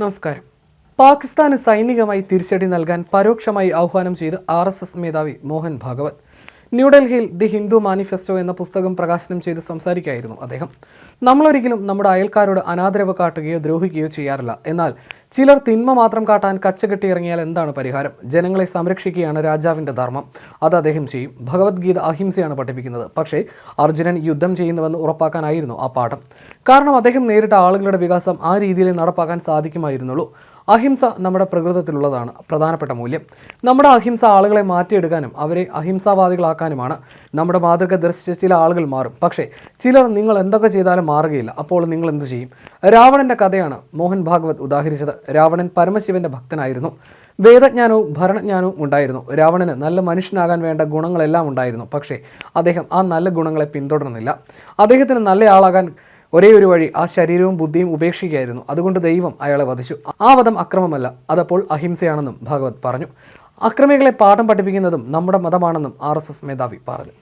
നമസ്കാരം. പാകിസ്ഥാന് സൈനികമായി തിരിച്ചടി നൽകാൻ പരോക്ഷമായി ആഹ്വാനം ചെയ്ത് ആർ എസ് എസ് മേധാവി മോഹൻ ഭാഗവത്. ന്യൂഡൽഹിയിൽ ദി ഹിന്ദു മാനിഫെസ്റ്റോ എന്ന പുസ്തകം പ്രകാശനം ചെയ്ത് സംസാരിക്കുകയായിരുന്നു അദ്ദേഹം. നമ്മളൊരിക്കലും നമ്മുടെ അയൽക്കാരോട് അനാദരവ് കാട്ടുകയോ ദ്രോഹിക്കുകയോ ചെയ്യാറില്ല. എന്നാൽ ചിലർ തിന്മ മാത്രം കാട്ടാൻ കച്ചകെട്ടി ഇറങ്ങിയാൽ എന്താണ് പരിഹാരം? ജനങ്ങളെ സംരക്ഷിക്കുകയാണ് രാജാവിന്റെ ധർമ്മം. അത് അദ്ദേഹം ചെയ്യും. ഭഗവത്ഗീത അഹിംസയാണ് പഠിപ്പിക്കുന്നത്. പക്ഷേ അർജുനൻ യുദ്ധം ചെയ്യുന്നുവെന്ന് ഉറപ്പാക്കാനായിരുന്നു ആ പാഠം. കാരണം അദ്ദേഹം നേരിട്ട ആളുകളുടെ വികാസം ആ രീതിയിൽ നടപ്പാക്കാൻ സാധിക്കുമായിരുന്നുള്ളൂ. അഹിംസ നമ്മുടെ പ്രകൃതത്തിലുള്ളതാണ്. പ്രധാനപ്പെട്ട മൂല്യം. നമ്മുടെ അഹിംസ ആളുകളെ മാറ്റിയെടുക്കാനും അവരെ അഹിംസാവാദികളാക്കാനുമാണ് നമ്മുടെ മാതൃക ദർശിച്ച ചില ആളുകൾ മാറും. പക്ഷേ ചിലർ നിങ്ങൾ എന്തൊക്കെ ചെയ്താലും മാറുകയില്ല. അപ്പോൾ നിങ്ങൾ എന്തു ചെയ്യും? രാവണന്റെ കഥയാണ് മോഹൻ ഭാഗവത് ഉദാഹരിച്ചത്. രാവണൻ പരമശിവന്റെ ഭക്തനായിരുന്നു. വേദജ്ഞാനവും ഭരണജ്ഞാനവും ഉണ്ടായിരുന്നു. രാവണന് നല്ല മനുഷ്യനാകാൻ വേണ്ട ഗുണങ്ങളെല്ലാം ഉണ്ടായിരുന്നു. പക്ഷേ അദ്ദേഹം ആ നല്ല ഗുണങ്ങളെ പിന്തുടർന്നില്ല. അദ്ദേഹത്തിന് നല്ലയാളാകാൻ ഒരേ ഒരു വഴി ആ ശരീരവും ബുദ്ധിയും ഉപേക്ഷിക്കുകയായിരുന്നു. അതുകൊണ്ട് ദൈവം അയാളെ വധിച്ചു. ആ വധം അക്രമമല്ല അതപ്പോൾ അഹിംസയാണെന്നും ഭാഗവത് പറഞ്ഞു. അക്രമികളെ പാഠം പഠിപ്പിക്കുന്നതും നമ്മുടെ മതമാണെന്നും ആർ മേധാവി പറഞ്ഞു.